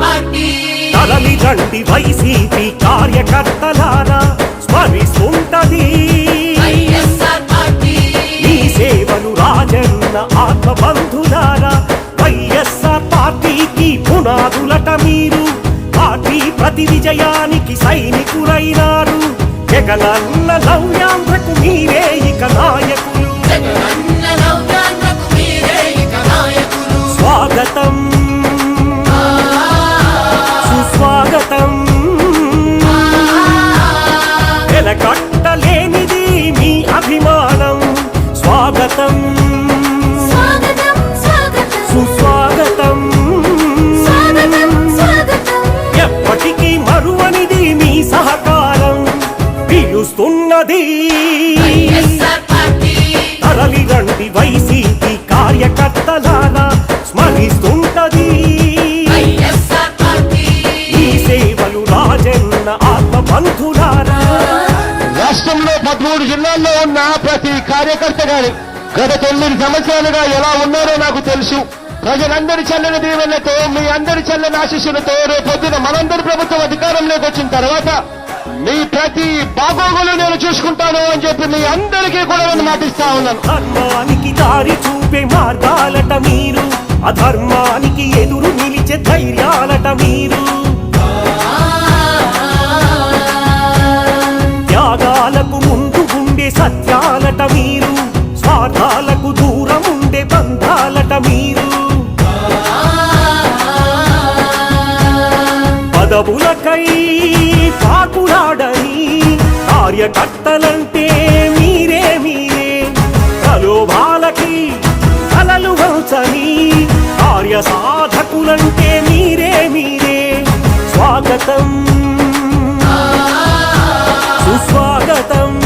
Party. తరలి రండి YCP కార్యకర్తలారా స్మరిస్తుంటది. మీ సేవలు రాజన్న ఆత్మబంధులారా. వైఎస్ఆర్ పార్టీకి పునాదులట మీరు. పార్టీ ప్రతి విజయానికి సైనికులైనారు. జగనన్న నవ్యాంధ్రకు మీరే ఇక నాయకులు. జగనన్న స్వాగతం సుస్వాగతం. వెలకట్టలేనిది మీ అభిమానం. స్వాగతం. స్వాగతం స్వాగతం. సుస్వాగతం. ఎప్పటికీ మరువనిది మీ సహకారం. పిలుస్తున్నది. తరలి రండి వైసీపీ కార్యకర్తలారా స్మరిస్తుంటది. ఈ సేవలు రాజన్న ఆత్మబంధులారా. రాష్ట్రంలో పదమూడు జిల్లాల్లో ఉన్న ప్రతి కార్యకర్త గాని గత తొమ్మిది సంవత్సరాలుగా ఎలా ఉన్నారో నాకు తెలుసు. ప్రజలందరి చల్లని దీవెనలతో మీ అందరి చల్లని ఆశీస్సులతో రేపొద్దున మనందరి ప్రభుత్వం అధికారంలోకి వచ్చిన తర్వాత మీ ప్రతి బాగోగులు నేను చూసుకుంటాను అని చెప్పి మీ అందరికీ కూడా నేను మాటిస్తా ఉన్నాను. ధర్మానికి దారి చూపే మార్గాలట మీరు. అధర్మానికి ఎదురు నిలిచే ధైర్యాలట మీరు. త్యాగాలకు ముందు ఉండే సత్యాలట మీరు. స్వార్థాలకు దూరం ఉండే బంధాలట మీరు. పదవులకు కార్యకర్తలంటే మీరే మీరే. ప్రలోభాలకి కలలు వంచని కార్య సాధకులంటే మీరే మీరే. స్వాగతం. సుస్వాగతం.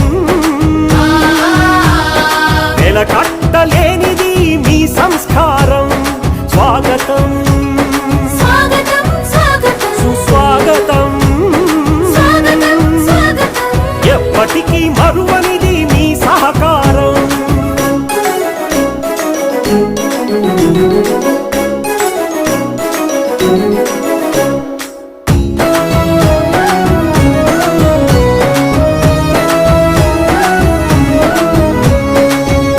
వెలకట్టలేనిది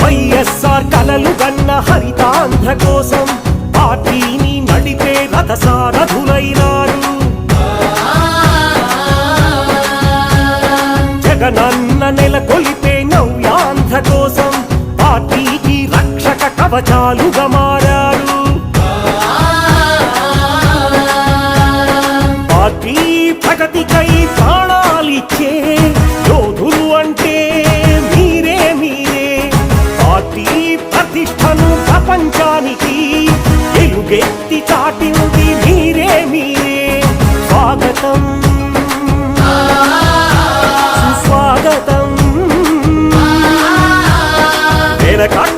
వైఎస్ఆర్ కలలు గన్న హరితాంధ్ర కోసం పార్టీని నడిపే రథసారథులైనారు. జగనన్న నెల కొలిపే నవ్యాంధ్ర కోసం పార్టీకి రక్షక కవచాలుగా మారారు. స్వాగతం. స్వాగతం వెనక